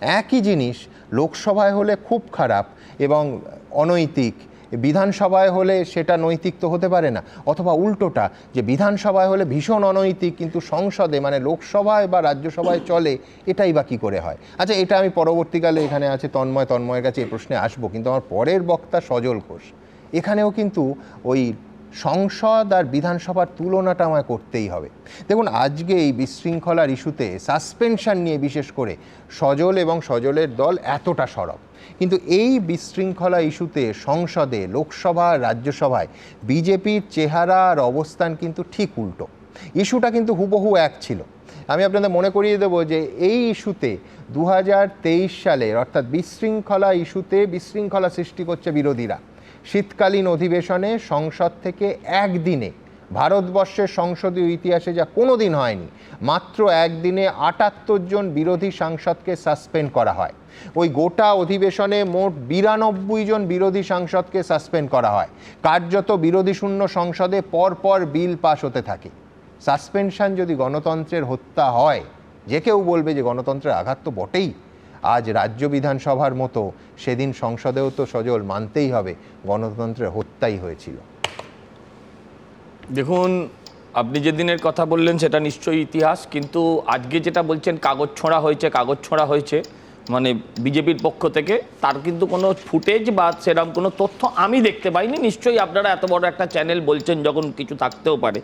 একই জিনিস, লোকসভায় হলে খুব খারাপ এবং অনৈতিক। বিধানসভায় হলে সেটা নৈতিক তো হতে পারে না। অথবা উল্টোটা, যে বিধানসভায় হলে ভীষণ অনৈতিক, কিন্তু সংসদে মানে লোকসভায় বা রাজ্যসভায় চলে, এটাই বা কী করে হয়? আচ্ছা এটা আমি পরবর্তীকালে এখানে আছে, তন্ময়, তন্ময়ের কাছে এই প্রশ্নে আসব, কিন্তু আমার পরের বক্তা সজল ঘোষ। এখানেও কিন্তু ওই সংসদ আর বিধানসভার তুলনাটা আমায় করতেই হবে। দেখুন, আজকে এই বিশৃঙ্খলার ইস্যুতে সাসপেনশন নিয়ে বিশেষ করে সজল এবং সজলের দল এতটা সরব। কিন্তু এই বিশৃঙ্খলা ইস্যুতে সংসদে, লোকসভা রাজ্যসভায় বিজেপির চেহারা আর অবস্থান কিন্তু ঠিক উল্টো। ইস্যুটা কিন্তু হুবহু এক ছিল। আমি আপনাদের মনে করিয়ে দেবো যে এই ইস্যুতে দু সালের অর্থাৎ বিশৃঙ্খলা ইস্যুতে বিশৃঙ্খলা সৃষ্টি করছে বিরোধীরা। শীতকালীন অধিবেশনে সংসদ থেকে একদিনে ভারতবর্ষের সংসদীয় ইতিহাসে যা কোনো দিন হয়নি, মাত্র একদিনে আটাত্তর জন বিরোধী সাংসদকে সাসপেন্ড করা হয়। ওই গোটা অধিবেশনে মোট বিরানব্বই জন বিরোধী সাংসদকে সাসপেন্ড করা হয়। কার্যত বিরোধী শূন্য সংসদে পরপর বিল পাশ হতে থাকে। সাসপেনশন যদি গণতন্ত্রের হত্যা হয়, যে কেউ বলবে যে গণতন্ত্রের আঘাত তো বটেই। আজ রাজ্য বিধানসভার মতো সেদিন সংসদেও তো সজল মানতেই হবে গণতন্ত্রের হত্যাই হয়েছিল। দেখুন, আপনি যেদিনের কথা বললেন সেটা নিশ্চয়ই ইতিহাস, কিন্তু আজকে যেটা বলছেন, কাগজ ছোঁড়া হয়েছে, কাগজ ছোঁড়া হয়েছে মানে বিজেপির পক্ষ থেকে, তার কিন্তু কোনো ফুটেজ বা সেরকম কোনো তথ্য আমি দেখতে পাইনি। নিশ্চয়ই আপনারা এত বড় একটা চ্যানেল বলছেন, যখন কিছু থাকতেও পারে।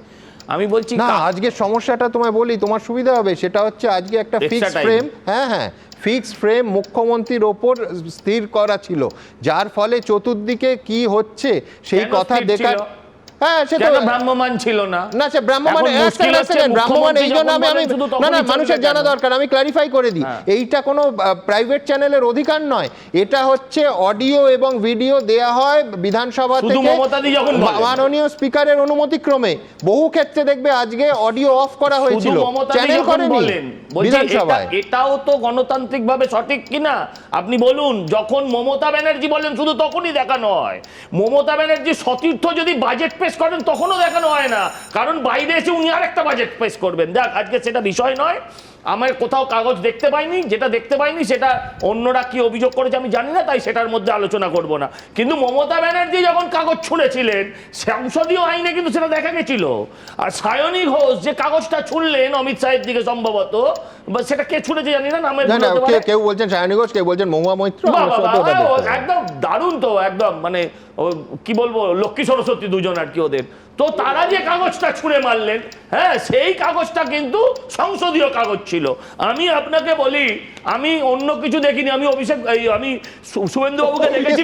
আমি বলছি না আজকে সমস্যাটা তোমায় বলি তোমার সুবিধা হবে সেটা হচ্ছে আজকে একটা ফিক্সড ফিক্স ফ্রেম হ্যাঁ হ্যাঁ ফিক্স ফ্রেম মুখ্যমন্ত্রীর ওপর স্থির করা ছিল যার ফলে চতুর্দিকে কি হচ্ছে সেই কথা দেখার? হ্যাঁ সে তো কেন ছিল না? না সে ব্রাহ্মমান এখন এক মুশকিল second, এক হচ্ছে second, ব্রাহ্মমান এই জন্য আমি আমি না না মানুষের জানা দরকার আমি ক্লারিফাই করে দিই। হ্যাঁ। এইটা কোনো প্রাইভেট চ্যানেলের অধিকার নয়। এটা হচ্ছে অডিও এবং ভিডিও দেয়া হয় বিধানসভা থেকে মমতাদি যখন বলেন। মাননীয় স্পিকারের অনুমতিক্রমে বহু ক্ষেত্রে দেখবে আজকে অডিও অফ করা হয়েছিল। চ্যানেল করেনি বিধানসভায়। এটাও তো গণতান্ত্রিকভাবে সঠিক কিনা? আপনি বলুন যখন মমতা ব্যানার্জি বলেন শুধু তখনই দেখানো হয়। মমতা ব্যানার্জি সতীর্থ যদি বাজেট পেশ করেন তখনও দেখানো হয় না। কারণ বাইরে এসে উনি আরেকটা বাজেট পেশ করবেন। দেখ আজকে সেটা বিষয় নয়। আমার কোথাও কাগজ দেখতে পাইনি যেটা দেখতে পাইনি সেটা অন্যরা কি অভিযোগ করেছে আমি জানি না তাই সেটার মধ্যে আলোচনা করব না। কিন্তু মমতা ব্যানার্জি যখন কাগজ ছুঁড়েছিলেন সংসদীয় আইনে কিন্তু সেটা দেখা গেছিল। আর সায়নী ঘোষ যে কাগজটা ছুঁড়লেন অমিত শাহের দিকে সম্ভবত বা সেটা কে ছুঁড়েছে জানি না নামের না না ভুল হতে কেউ বলছেন সায়নী ঘোষ কেউ বলছেন মহুয়া মৈত্র। একদম দারুণ তো একদম মানে কি বলব লক্ষ্মী সরস্বতী দুজন আর কি ওদের। তো তারা যে কাগজটা ছুঁড়ে মারলেন হ্যাঁ সেই কাগজটা কিন্তু সংসদীয় কাগজ ছিল। আমি আপনাকে বলি আমি অন্য কিছু দেখিনি আমি অভিষেক আমি সু- শুভেন্দু বাবুকে দেখেছি।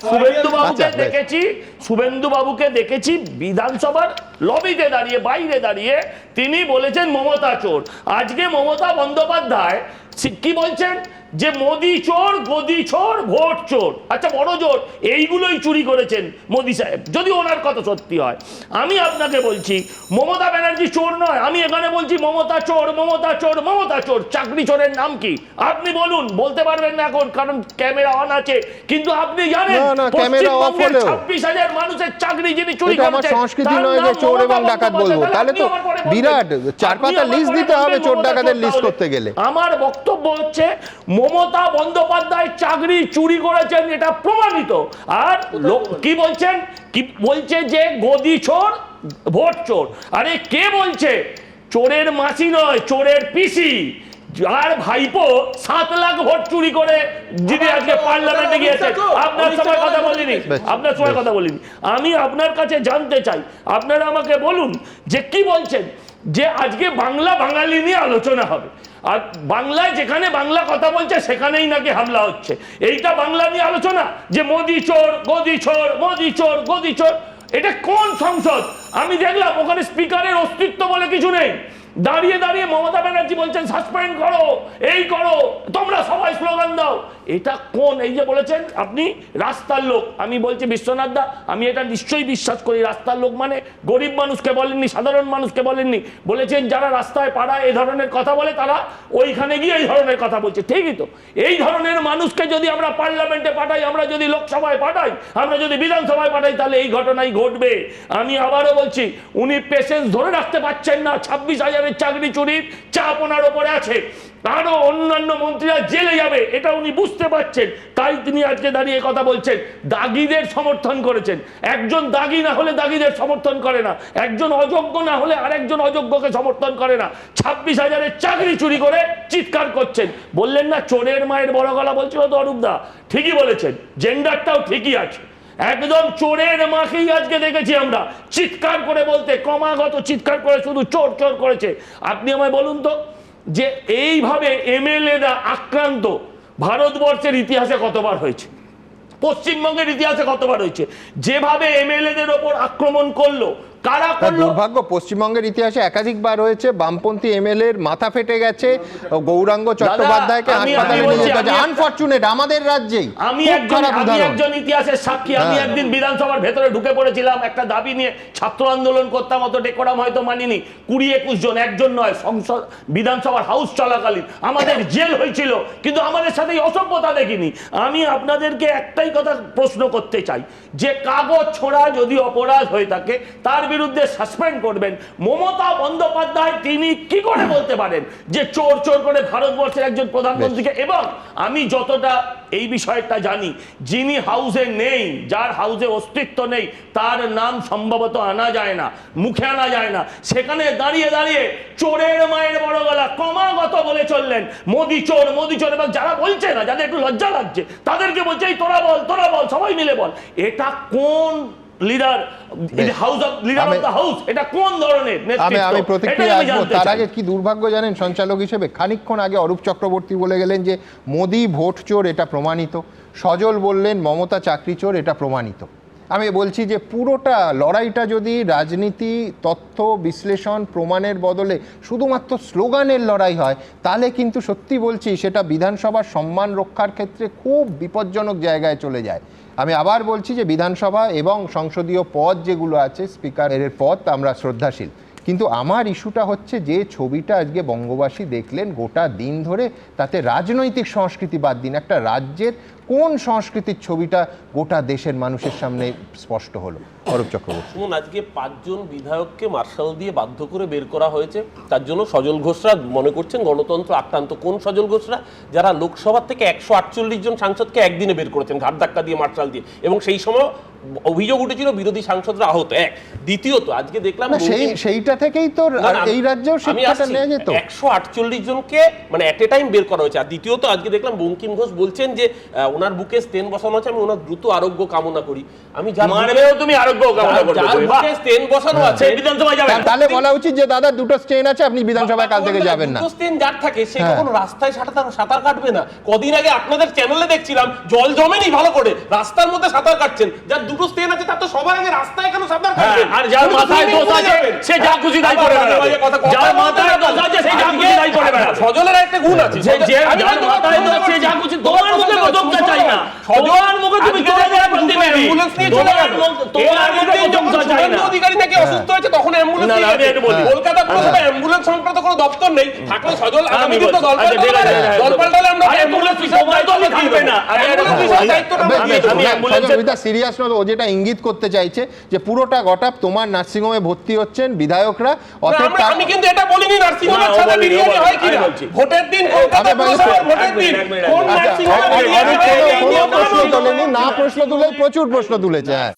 শুভেন্দু বাবুকে আচ্ছা, দেখেছি শুভেন্দু বাবুকে দেখেছি বিধানসভার লবিতে দাঁড়িয়ে বাইরে দাঁড়িয়ে তিনি বলেছেন মমতা চোর। আজকে মমতা বন্দ্যোপাধ্যায় কি বলছেন? যে মোদি চোর গদি চোর ভোট চোর। আচ্ছা বড় জোর এইগুলোই চুরি করেছেন মোদি সাহেব। যদি ওনার কথা সত্যি হয় আমি আপনাকে বলছি মমতা ব্যানার্জি চোর নয় আমি এখানে বলছি মমতা চোর মমতা চোর মমতা চোর। চাকরি চোরের নাম কি? আপনি বলুন বলতে পারবেন না এখন কারণ ক্যামেরা অন আছে। কিন্তু আপনি জানেন ছাব্বিশ হাজার মানুষের চাকরি যিনি চুরি করেছেন, সংস্কৃতি নয় যে চোর এবং ডাকাত বলব। তাহলে তো। বিরাট চার পাতা লিস্ট দিতে হবে চোর ডাকাতের লিস্ট করতে গেলে। আমার বক্তব্য হচ্ছে মমতা বন্দ্যোপাধ্যায় চাকরি চুরি করেছেন এটা প্রমাণিত। আর লোক- কি বলছেন? কি বলছে যে গদি চোর ভোট চোর। আরে কে বলছে? চোরের মাসি নয় চোরের পিসি। আর ভাইপো সাত লাখ ভোট চুরি করে যিনি আজকে পার্লামেন্টে গিয়েছেন। আপনার সময় কথা বলিনি। আপনার সময় কথা বলিনি। আমি আপনার কাছে জানতে চাই আপনারা আমাকে বলুন যে কি বলছেন? যে আজকে বাংলা বাঙালি নিয়ে আলোচনা হবে। আর বাংলায় যেখানে বাংলা কথা বলছে, সেখানেই নাকি হামলা হচ্ছে। এইটা বাংলা নিয়ে আলোচনা? যে মোদি চোর, গদি চোর, মোদি চোর, গদি চোর। এটা কোন সংসদ? আমি দেখলাম ওখানে স্পিকারের অস্তিত্ব বলে কিছু নেই। দাঁড়িয়ে দাঁড়িয়ে মমতা ব্যানার্জি বলছেন, সাসপেন্ড করো, এই করো। তোমরা সবাই স্লোগান দাও। এটা কোন এই যে বলেছেন আপনি, রাস্তার লোক। আমি বলছি বিশ্বনাথ দা, আমি এটা নিশ্চয়ই বিশ্বাস করি। রাস্তার লোক মানে গরিব মানুষকে বলেননি, সাধারণ মানুষকে বলেননি। বলেছেন যারা রাস্তায়, পাড়ায় এই ধরনের কথা বলে, তারা ওইখানে গিয়ে এই ধরনের কথা বলছে। ঠিকই তো। এই ধরনের মানুষকে যদি আমরা পার্লামেন্টে পাঠাই, আমরা যদি লোকসভায় পাঠাই, আমরা যদি বিধানসভায় পাঠাই, তাহলে এই ঘটনাই ঘটবে। আমি আবারও বলছি, উনি পেশেন্স ধরে রাখতে পারছেন না। ছাব্বিশ হাজারের চাকরি চুরির চাপ ওনার ওপরে আছে। আরও অন্যান্য মন্ত্রীরা জেলে যাবে, এটা উনি বুঝতে পারছেন। তাই তিনি আজকে দাঁড়িয়ে কথা বলছেন। দাগিদের সমর্থন করেছেন। একজন দাগি না হলে দাগিদের সমর্থন করে না। একজন অযোগ্য না হলে আরেকজন অযোগ্যকে সমর্থন করে না। ছাব্বিশ হাজারের চাকরি চুরি করে চিৎকার করছেন। বললেন না, চোরের মায়ের বড় গলা বলছিল তো অরূপদা ঠিকই বলেছেন। জেন্ডারটাও ঠিকই আছে। একদম চোরের মাকেই আজকে দেখেছি আমরা। চিৎকার করে বলতে ক্রমাগত চিৎকার করে শুধু চোর চোর করেছে। আপনি আমায় বলুন তো যে এইভাবে এমএলএরা আক্রান্ত ভারতবর্ষের ইতিহাসে কতবার হয়েছে? পশ্চিমবঙ্গের ইতিহাসে কতবার হয়েছে? যেভাবে এমএলএদের ওপর আক্রমণ করল কারা দুর্ভাগ্য পশ্চিমবঙ্গের ইতিহাসে একাধিকবার হয়েছে বামপন্থী এমএলএ এর মাথা ফেটে গেছে গৌরাঙ্গ চট্টোপাধ্যায়কে হাসপাতালে নিয়ে একটা- আনফরচুনেট আমাদের রাজ্যেই আমি একজন আমি একজন ইতিহাসের সাক্ষী। আমি হ্যাঁ। একদিন বিধানসভার ভেতরে ঢুকে পড়েছিলাম একটা দাবি নিয়ে ছাত্র আন্দোলন করতাম অত ডেকোরাম হয়তো মানিনি। কুড়ি একুশ জন একজন নয় সংসদ বিধানসভার হাউস চলাকালীন। আমাদের জেল হয়েছিল কিন্তু আমাদের সাথে অসভ্যতা দেখিনি। আমি আপনাদেরকে একটাই কথা প্রশ্ন করতে চাই যে কাগজ ছোড়া যদি অপরাধ হয়ে থাকে তার বিরুদ্ধে সাসপেন্ড করবেন। মমতা বন্দ্যোপাধ্যায় তিনি কি করে বলতে পারেন যে চোর চোর করে ভারতবর্ষের একজন প্রধানমন্ত্রীকে? এবং আমি যতটা এই বিষয়টা জানি যিনি হাউসে নেই যার হাউসে অস্তিত্ব নেই তার নাম সম্ভবত আনা যায় না মুখে আনা যায় না। সেখানে দাঁড়িয়ে দাঁড়িয়ে চোরের মায়ের বড় গলা ক্রমাগত বলে চললেন মোদি চোর মোদি চোর। এবং যারা বলছে না যাদের একটু লজ্জা লাগছে তাদেরকে বলছে এই তোরা বল তোরা বল সবাই মিলে বল। এটা কোন leader house of leader of the house এটা কোন ধরনের আমি আমি প্রতিক্রিয়া আসব তার আগে কি দুর্ভাগ্য জানেন? সঞ্চালক হিসেবে খানিকক্ষণ আগে অরূপ চক্রবর্তী বলে গেলেন যে মোদি ভোট চোর এটা প্রমাণিত। সজল বললেন মমতা চাকরি চোর এটা প্রমাণিত। আমি বলছি যে পুরোটা লড়াইটা যদি রাজনীতি, তথ্য, বিশ্লেষণ, প্রমাণের বদলে শুধুমাত্র স্লোগানের লড়াই হয়, তাহলে কিন্তু সত্যি বলছি সেটা বিধানসভার সম্মান রক্ষার ক্ষেত্রে খুব বিপজ্জনক জায়গায় চলে যায়। আমি আবার বলছি যে বিধানসভা এবং সংসদীয় পদ যেগুলো আছে, স্পিকারের পদ, আমরা শ্রদ্ধাশীল। কিন্তু আমার ইস্যুটা হচ্ছে যে ছবিটা আজকে বঙ্গবাসী দেখলেন গোটা দিন ধরে, তাতে রাজনৈতিক সংস্কৃতি বাদ দিন। একটা রাজ্যের কোন সংস্কৃতির ছবিটা গোটা দেশের মানুষের সামনে স্পষ্ট হলো? অরূপ চক্রবর্তী। শুনুন আজকে পাঁচজন বিধায়ককে মার্শাল দিয়ে বাধ্য করে বের করা হয়েছে। তার জন্য সজল ঘোষরা মনে করছেন গণতন্ত্র আক্রান্ত। কোন সজল ঘোষরা? যারা লোকসভা থেকে একশো আটচল্লিশ জন সাংসদকে একদিনে বের করেছেন ঘাট ধাক্কা দিয়ে মার্শাল দিয়ে। এবং সেই সময় অভিযোগ উঠেছিল বিরোধী সাংসদরা আহত এক। দ্বিতীয়ত আজকে দেখলাম সেই সেইটা থেকেই তো এই রাজ্যেও আমি শিক্ষাটা। যেত? একশো আটচল্লিশ জনকে মানে এট এ টাইম বের করা হয়েছে। আর দ্বিতীয়ত আজকে দেখলাম বঙ্কিম ঘোষ বলছেন যে ওনার বুকে স্টেন বসানো আছে আমি ওনার দ্রুত আরোগ্য কামনা করি আমি যার তুমি আরোগ্য কামনা করবে যার তুমি। বাহ। বুকে স্টেন বসানো আছে বিধানসভায় যাবে তাহলে বলা উচিত যে দাদা দুটো স্টেন আছে আপনি বিধানসভায় কাল থেকে যাবেন না দুটো স্টেন যার থাকে সে হ্যাঁ। কখনো রাস্তায় সাঁতার সাঁতার কাটবে না কদিন আগে আপনাদের চ্যানেলে দেখছিলাম জল জমেনি ভালো করে রাস্তার মধ্যে সাঁতার কাটছেন যার দুটো স্টেন আছে তার তো সবার আগে রাস্তায় কেন সাঁতার হ্যাঁ, কাটবেন আর যার মাথায় দোষ আছে, সে যা খুশি তাই করে বেড়াবে। যার মাথায় দোষ আছে, সে যা খুশি তাই করে বেড়াবে। সজলের একটা গুণ আছে যে যার মাথায় দোষ সে যা খুশি তোমার মুখে তুমি চলে যাবে নিয়ে তোমার। মুখ- অধিকারী নাকি অসুস্থ হয়েছে তখন অ্যাম্বুলেন্স। কলকাতা পুরসভা অ্যাম্বুলেন্স সংক্রান্ত কোনো দপ্তর নেই। থাকলে সজল আগামী দিন তো দল আচ্ছা, পাল্টালে আমরা অ্যাম্বুলেন্স থাকবে না। সিরিয়াস নয় ও যেটা ইঙ্গিত করতে চাইছে যে পুরোটা গটাপ তোমার নার্সিংহোমে ভর্তি হচ্ছেন বিধায়করা অতএব আমি কিন্তু এটা বলিনি ছাদে বিরিয়ানি হয় বলেনি, কিনা? ভোটের দিন কলকাতা পুরসভার ভোটের দিন। কোন আচ্ছা, হয় প্রশ্ন। তোলেনি না প্রশ্ন তুলে প্রচুর প্রশ্ন তুলেছে হ্যাঁ।